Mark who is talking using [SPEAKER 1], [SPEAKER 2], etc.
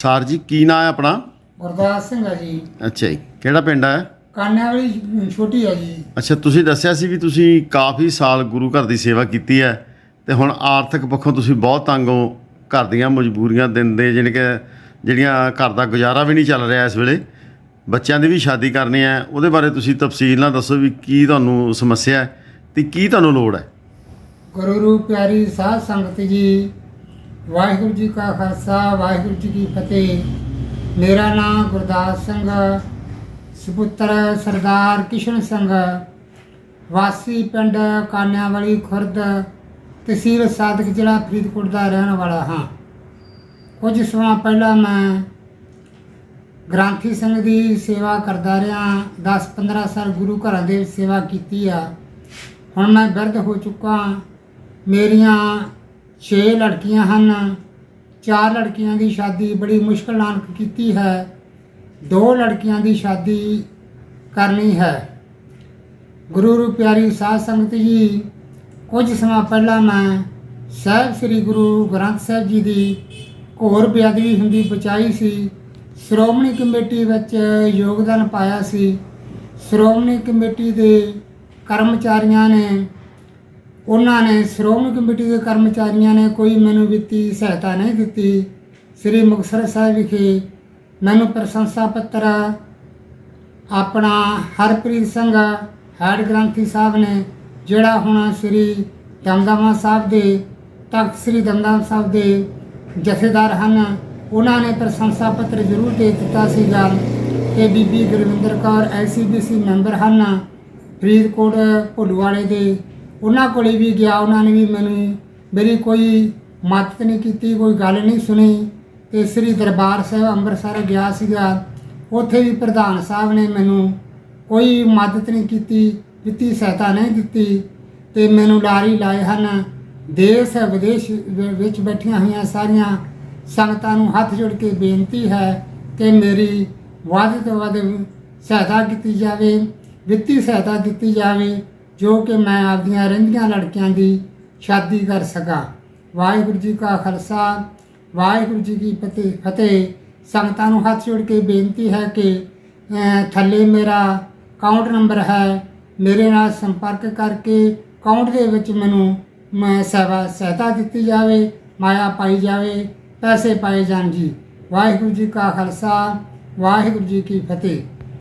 [SPEAKER 1] Sir ਜੀ ਕੀ ਨਾਂ ਹੈ ਆਪਣਾ?
[SPEAKER 2] ਗੁਰਦਾਸ ਸਿੰਘ ਆ ਜੀ।
[SPEAKER 1] ਅੱਛਾ ਜੀ ਕਿਹੜਾ ਪਿੰਡ ਹੈ?
[SPEAKER 2] ਕਾਨਿਆਂ ਵਾਲੀ ਛੋਟੀ ਆ ਜੀ।
[SPEAKER 1] ਅੱਛਾ ਤੁਸੀਂ ਦੱਸਿਆ ਸੀ ਵੀ ਤੁਸੀਂ ਕਾਫੀ ਸਾਲ ਗੁਰੂ ਘਰ ਦੀ ਸੇਵਾ ਕੀਤੀ ਹੈ ਤੇ ਹੁਣ ਆਰਥਿਕ ਪੱਖੋਂ ਤੁਸੀਂ ਬਹੁਤ ਤੰਗ ਹੋ ਘਰ ਦੀਆਂ ਮਜਬੂਰੀਆਂ ਦਿਨ ਦੇ ਜਾਣੀ ਕਿ ਜਿਹੜੀਆਂ ਘਰ ਦਾ ਗੁਜ਼ਾਰਾ ਵੀ ਨਹੀਂ ਚੱਲ ਰਿਹਾ ਇਸ ਵੇਲੇ ਬੱਚਿਆਂ ਦੀ ਵੀ ਸ਼ਾਦੀ ਕਰਨੀ ਹੈ ਉਹਦੇ ਬਾਰੇ ਤੁਸੀਂ ਤਫਸੀਲ ਨਾਲ ਦੱਸੋ ਵੀ ਕੀ ਤੁਹਾਨੂੰ ਸਮੱਸਿਆ ਹੈ ਤੇ ਕੀ ਤੁਹਾਨੂੰ ਲੋੜ ਹੈ?
[SPEAKER 2] ਗੁਰੂ ਰੂਪ ਪਿਆਰੀ ਸਾਧ ਸੰਗਤ ਜੀ ਵਾਹਿਗੁਰੂ ਜੀ ਕਾ ਖਾਲਸਾ, ਵਾਹਿਗੁਰੂ ਜੀ ਕੀ ਫਤਿਹ। ਮੇਰਾ ਨਾਮ ਗੁਰਦਾਸ ਸਿੰਘ, ਸੁਪੁੱਤਰ ਸਰਦਾਰ ਕਿਸ਼ਨ ਸਿੰਘ, ਵਾਸੀ ਪਿੰਡ ਕਾਨਿਆਂਵਾਲੀ ਖੁਰਦ, ਤਹਿਸੀਲ ਸਾਦਕ ਜ਼ਿਲ੍ਹਾ ਫਰੀਦਕੋਟ ਦਾ ਰਹਿਣ ਵਾਲਾ ਹਾਂ। ਕੁਝ ਸਮਾਂ ਪਹਿਲਾਂ ਮੈਂ ਗ੍ਰਾਂਥੀ ਸਿੰਘ ਦੀ ਸੇਵਾ ਕਰਦਾ ਰਿਹਾ। 10-15 ਸਾਲ ਗੁਰੂ ਘਰਾਂ ਦੇ ਸੇਵਾ ਕੀਤੀ ਆ। ਹੁਣ ਮੈਂ ਬਿਰਧ ਹੋ ਚੁੱਕਾ। ਮੇਰੀਆਂ 6 ਲੜਕੀਆਂ ਹਨ। ਚਾਰ ਲੜਕੀਆਂ ਦੀ ਸ਼ਾਦੀ ਬੜੀ ਮੁਸ਼ਕਲ ਨਾਲ ਕੀਤੀ ਹੈ। ਦੋ ਲੜਕੀਆਂ ਦੀ ਸ਼ਾਦੀ ਕਰਨੀ ਹੈ। ਗੁਰੂ ਰੂ ਪਿਆਰੀ ਸਾਧ ਸੰਗਤ ਜੀ, ਕੁਝ ਸਮਾਂ ਪਹਿਲਾਂ ਮੈਂ ਸਾਹਿਬ ਸ੍ਰੀ ਗੁਰੂ ਗ੍ਰੰਥ ਸਾਹਿਬ ਜੀ ਦੀ ਘੋਰ ਬੇਅਦਬੀ ਹੁੰਦੀ ਬਚਾਈ ਸੀ। ਸ਼੍ਰੋਮਣੀ ਕਮੇਟੀ ਵਿੱਚ ਯੋਗਦਾਨ ਪਾਇਆ ਸੀ। ਸ਼੍ਰੋਮਣੀ ਕਮੇਟੀ ਦੇ ਕਰਮਚਾਰੀਆਂ ਨੇ ਉਹਨਾਂ ਨੇ ਸ਼੍ਰੋਮਣੀ ਕਮੇਟੀ ਦੇ ਕਰਮਚਾਰੀਆਂ ਨੇ ਕੋਈ ਮੈਨੂੰ ਵਿੱਤੀ ਸਹਾਇਤਾ ਨਹੀਂ ਦਿੱਤੀ। ਸ੍ਰੀ ਮੁਕਤਸਰ ਸਾਹਿਬ ਵਿਖੇ ਮੈਨੂੰ ਪ੍ਰਸ਼ੰਸਾ ਪੱਤਰ, ਆਪਣਾ ਹਰਪ੍ਰੀਤ ਸਿੰਘ ਹੈਡ ਗ੍ਰੰਥੀ ਸਾਹਿਬ ਨੇ, ਜਿਹੜਾ ਹੁਣ ਸ੍ਰੀ ਦਮਦਮਾ ਸਾਹਿਬ ਦੇ, ਤਖਤ ਸ੍ਰੀ ਦਮਦਮਾ ਸਾਹਿਬ ਦੇ ਜਥੇਦਾਰ ਹਨ, ਉਹਨਾਂ ਨੇ ਪ੍ਰਸ਼ੰਸਾ ਪੱਤਰ ਜ਼ਰੂਰ ਦੇ ਦਿੱਤਾ ਸੀਗਾ। ਕਿ ਬੀਬੀ ਗੁਰਵਿੰਦਰ ਕੌਰ ਐਲਸੀਬੀਸੀ ਮੈਂਬਰ ਹਨ, ਫਰੀਦਕੋਟ, ਭੁੱਲਵਾਲੇ ਦੇ। ਉਹਨਾਂ ਕੋਲੇ ਵੀ ਗਿਆ, ਉਹਨਾਂ ਨੇ ਵੀ ਮੈਨੂੰ ਮੇਰੀ ਕੋਈ ਮਦਦ ਨਹੀਂ ਕੀਤੀ, ਕੋਈ ਗੱਲ ਨਹੀਂ ਸੁਣੀ। ਤੇ ਸ੍ਰੀ ਦਰਬਾਰ ਸਾਹਿਬ ਅੰਮ੍ਰਿਤਸਰ ਗਿਆ ਸੀਗਾ। ਉੱਥੇ ਵੀ ਪ੍ਰਧਾਨ ਸਾਹਿਬ ਨੇ ਮੈਨੂੰ ਕੋਈ ਮਦਦ ਨਹੀਂ ਕੀਤੀ, ਵਿੱਤੀ ਸਹਾਇਤਾ ਨਹੀਂ ਦਿੱਤੀ। ਤੇ ਮੈਨੂੰ ਲਾਰੀ ਲਾਏ ਹਨ। ਦੇਸ਼ ਵਿਦੇਸ਼ ਵਿੱਚ ਬੈਠੀਆਂ ਹੋਈਆਂ ਸਾਰੀਆਂ ਸੰਗਤਾਂ ਨੂੰ ਹੱਥ ਜੋੜ ਕੇ ਬੇਨਤੀ ਹੈ ਕਿ ਮੇਰੀ ਵੱਧ ਤੋਂ ਵੱਧ ਸਹਾਇਤਾ ਕੀਤੀ ਜਾਵੇ, ਵਿੱਤੀ ਸਹਾਇਤਾ ਦਿੱਤੀ ਜਾਵੇ। ਜੋ ਕਿ ਮੈਂ ਆਪਦੀਆਂ ਰਹਿੰਦੀਆਂ ਲੜਕੀਆਂ ਦੀ ਸ਼ਾਦੀ ਕਰ ਸਕਾਂ। ਵਾਹਿਗੁਰੂ ਜੀ ਕਾ ਖਾਲਸਾ, ਵਾਹਿਗੁਰੂ ਜੀ ਕੀ ਫਤਿਹ ਫਤਿਹ। ਸੰਗਤਾਂ ਨੂੰ ਹੱਥ ਜੋੜ ਕੇ ਬੇਨਤੀ ਹੈ ਕਿ ਥੱਲੇ ਮੇਰਾ ਅਕਾਊਂਟ ਨੰਬਰ ਹੈ। ਮੇਰੇ ਨਾਲ ਸੰਪਰਕ ਕਰਕੇ ਅਕਾਊਂਟ ਦੇ ਵਿੱਚ ਮੈਨੂੰ, ਮੈਂ ਸੇਵਾ, ਸਹਾਇਤਾ ਦਿੱਤੀ ਜਾਵੇ, ਮਾਇਆ ਪਾਈ ਜਾਵੇ, ਪੈਸੇ ਪਾਏ ਜਾਣ ਜੀ। ਵਾਹਿਗੁਰੂ ਜੀ ਕਾ ਖਾਲਸਾ, ਵਾਹਿਗੁਰੂ ਜੀ ਕੀ ਫਤਿਹ।